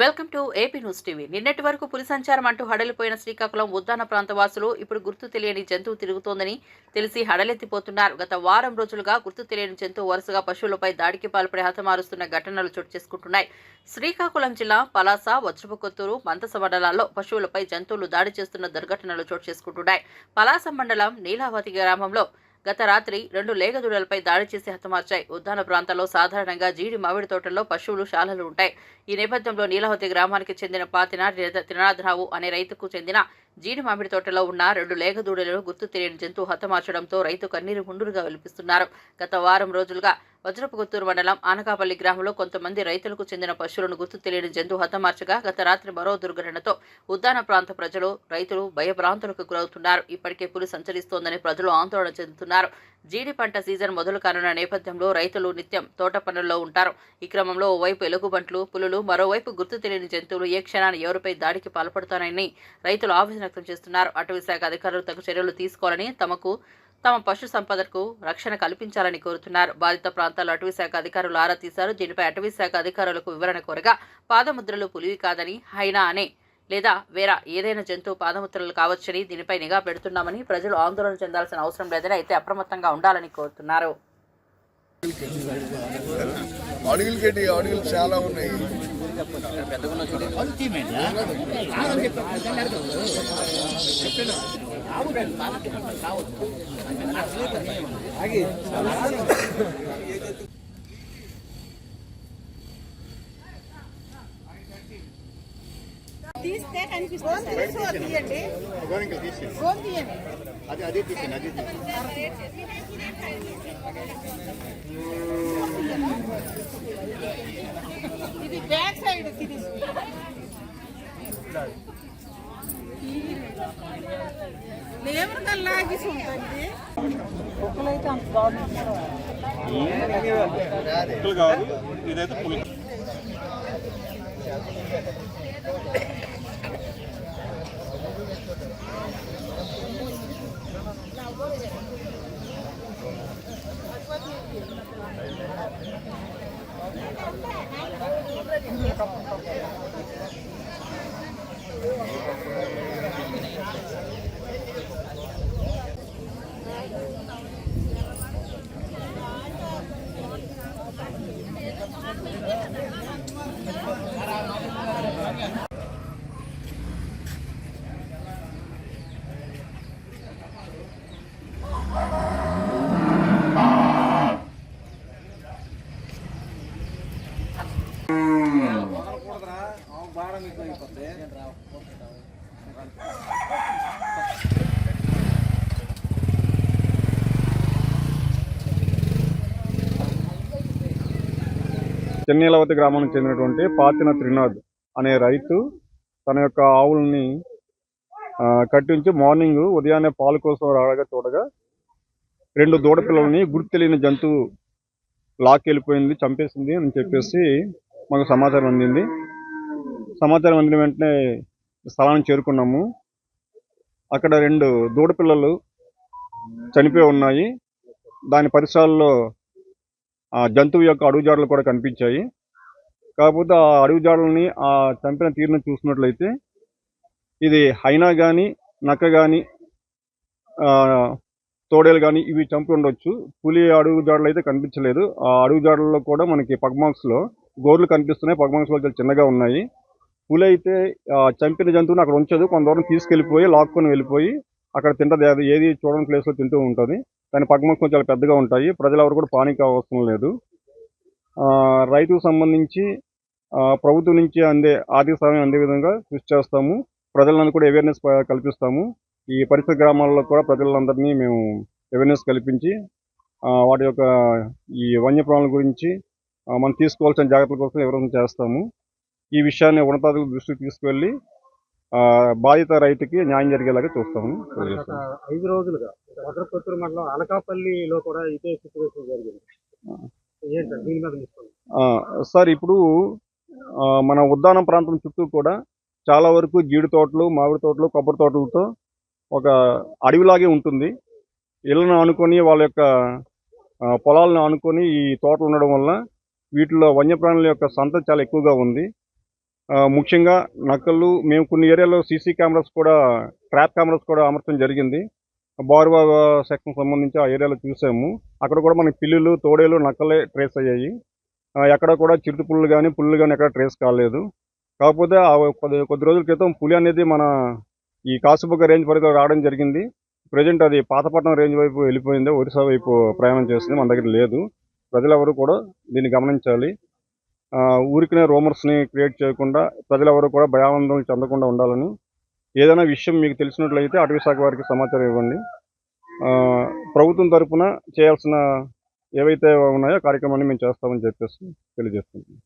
Welcome to AP news TV. నిన్నటి వరకు పులి సంచారం అంటూ హడలిపోయిన శ్రీకాకుళం ఉద్దాన ప్రాంత వాసులు ఇప్పుడు గుర్తు తెలియని జంతువు తిరుగుతోందని తెలిసి హడలెత్తిపోతున్నారు. గత వారం రోజులుగా గుర్తు తెలియని జంతువు వరుసగా పశువులపై దాడికి పాల్పడి హతమారుస్తున్న ఘటనలు చోటు చేసుకుంటున్నాయి. శ్రీకాకుళం జిల్లా పలాస వజ్రపుకొత్తూరు మంతస మండలాల్లో పశువులపై జంతువులు దాడి చేస్తున్న దుర్ఘటనలు చోటు చేసుకుంటున్నాయి. పలాస మండలం నీలావతి గ్రామంలో గత రాత్రి రెండు లేగదూడలపై దాడి చేసి హతమార్చాయి. ఉద్దాన ప్రాంతాల్లో సాధారణంగా జీడి మామిడి తోటల్లో పశువులు శాలలు ఉంటాయి. ఈ నేపథ్యంలో నీలహోతి గ్రామానికి చెందిన పాతిన త్రినాథరావు అనే రైతుకు చెందిన జీడి మామిడి తోటలో ఉన్న రెండు లేగదూడలను గుర్తు తెలియని జంతువు హతమార్చడంతో రైతు కన్నీరు గుండురుగా వెలిపిస్తున్నారు. గత వారం రోజులుగా వజ్రపుగుత్తూరు మండలం ఆనకాపల్లి గ్రామంలో కొంతమంది రైతులకు చెందిన పశువులను గుర్తు తెలియని జంతువు హతమార్చగా గత రాత్రి మరో దుర్ఘటనతో ఉద్దాన ప్రాంత ప్రజలు రైతులు భయభ్రాంతులకు గురవుతున్నారు. ఇప్పటికే పులి సంచరిస్తోందని ప్రజలు ఆందోళన చెందుతున్నారు. జీడి పంట సీజన్ మొదలు కానున్న నేపథ్యంలో రైతులు నిత్యం తోట పనుల్లో ఉంటారు. ఈ క్రమంలో ఓవైపు ఎలుగుబంట్లు పులులు మరోవైపు గుర్తు తెలియని జంతువులు ఏ క్షణాన్ని ఎవరిపై దాడికి పాల్పడుతానని రైతులు ఆవేదన వ్యక్తం చేస్తున్నారు. అటవీ శాఖ అధికారులు తగు చర్యలు తీసుకోవాలని తమకు తమ పశు సంపదకు రక్షణ కల్పించాలని కోరుతున్నారు. బాధిత ప్రాంతాల్లో అటవీ శాఖ అధికారులు ఆరా తీశారు. దీనిపై అటవీ శాఖ అధికారులకు వివరణ కోరగా పాదముద్రలు పులివి కాదని హైనా అనే లేదా వేరే ఏదైనా జంతువు పాదముద్రలు కావచ్చని దీనిపై నిఘా పెడుతున్నామని ప్రజలు ఆందోళన చెందాల్సిన అవసరం లేదని అయితే అప్రమత్తంగా ఉండాలని కోరుతున్నారు అడుగులకేటి అడుగులు చాలా ఉన్నాయి తీస్తే అది అదే తీసింది ఇది బ్యాక్ సైడ్ తిరిగి లేబర్ లాగేసి ఉంటుంది. కుక్కలైతే అంత బాగుంటుంది పులి కాదు ఇదైతే పులి Hindi nakapunta ko. చెన్నీలవతి గ్రామానికి చెందినటువంటి పాతిన త్రినాథ్ అనే రైతు తన యొక్క ఆవుల్ని కట్టించి మార్నింగ్ ఉదయాన్నే పాలు కోసం రాగా చూడగా రెండు దూడ పిల్లల్ని జంతువు లాక్కెళ్ళిపోయింది చంపేసింది అని చెప్పేసి మాకు సమాచారం అందింది. సమాచారం అందిన వెంటనే స్థలానికి చేరుకున్నాము. అక్కడ రెండు దూడ పిల్లలు చనిపోయి ఉన్నాయి. దాని పరిసరాల్లో ఆ జంతువు యొక్క అడుగుజాడలు కూడా కనిపించాయి. కాకపోతే ఆ అడుగుజాడల్ని ఆ చంపిన తీరును చూసినట్లయితే ఇది హైనా కానీ నక్క కానీ తోడేలు కానీ ఇవి చంపి ఉండొచ్చు. పులి అడుగుజాడలు అయితే కనిపించలేదు. ఆ అడుగుజాడల్లో కూడా మనకి పగ్మాక్స్లో గోర్లు కనిపిస్తున్నాయి. పగ్మాక్స్లో చాలా చిన్నగా ఉన్నాయి. పులి అయితే చంపిన జంతువుని అక్కడ ఉంచదు. కొంత దూరం తీసుకెళ్ళిపోయి లాక్కొని వెళ్ళిపోయి అక్కడ తింటది. అది ఏది చూడని ప్లేస్లో తింటూ ఉంటుంది. దాని పగ్మాక్స్ చాలా పెద్దగా ఉంటాయి. ప్రజలు ఎవరు కూడా పానిక్ అవసరం లేదు. రైతుకు సంబంధించి ప్రభుత్వం నుంచి అందే ఆర్థిక సహాయం అందే విధంగా కృషి చేస్తాము. ప్రజలందరూ కూడా అవేర్నెస్ కల్పిస్తాము. ఈ పరిసర గ్రామాల్లో కూడా ప్రజలందరినీ మేము అవేర్నెస్ కల్పించి వాటి యొక్క ఈ వన్యప్రాణుల గురించి మనం తీసుకోవాల్సిన జాగ్రత్తల కోసం వివరణ చేస్తాము. ఈ విషయాన్ని ఉన్నతాధికారుల దృష్టికి తీసుకువెళ్ళి బాధిత రైతుకి న్యాయం జరిగేలాగా చూస్తాము. గత ఐదు రోజులుగా భద్రపత్రి మండలం అనకాపల్లిలో కూడా ఇదే సిచ్యువేషన్ జరిగింది. సార్ ఇప్పుడు మన ఉద్దానం ప్రాంతం చుట్టూ కూడా చాలా వరకు జీడి తోటలు మామిడి తోటలు కొబ్బరి తోటలతో ఒక అడవిలాగే ఉంటుంది. ఇళ్ళను ఆనుకొని వాళ్ళ యొక్క పొలాలను ఆనుకొని ఈ తోటలు ఉండడం వల్ల వీటిలో వన్యప్రాణుల యొక్క సంతతి చాలా ఎక్కువగా ఉంది. ముఖ్యంగా నక్కలు మేము కొన్ని ఏరియాలో సీసీ కెమెరాస్ కూడా ట్రాప్ కెమెరాస్ కూడా అమర్చడం జరిగింది. బారువా సెక్షన్ సంబంధించి ఆ ఏరియాలో చూసాము. అక్కడ కూడా మనకి పిల్లులు తోడేలు నక్కలే ట్రేస్ అయ్యాయి. ఎక్కడ కూడా చిరుత పుల్లు కానీ పుల్లు కానీ ఎక్కడ ట్రేస్ కాలేదు. కాకపోతే ఆ కొద్ది కొద్ది రోజుల క్రితం పులి అనేది మన ఈ కాసుబుగ్గ రేంజ్ వరకు రావడం జరిగింది. ప్రజెంట్ అది పాతపట్నం రేంజ్ వైపు వెళ్ళిపోయింది. ఒరిస్సా వైపు ప్రయాణం చేస్తుంది. మన దగ్గర లేదు. ప్రజలెవరూ కూడా దీన్ని గమనించాలి. ఊరికనే రూమర్స్ని క్రియేట్ చేయకుండా ప్రజలెవరు కూడా భయాందోళన చెందకుండా ఉండాలని ఏదైనా విషయం మీకు తెలిసినట్లయితే అటవీ శాఖ వారికి సమాచారం ఇవ్వండి. ప్రభుత్వం తరఫున చేయాల్సిన ఏవైతే ఉన్నాయో కార్యక్రమాన్ని మేము చేస్తామని చెప్పేసి తెలియజేస్తున్నాం.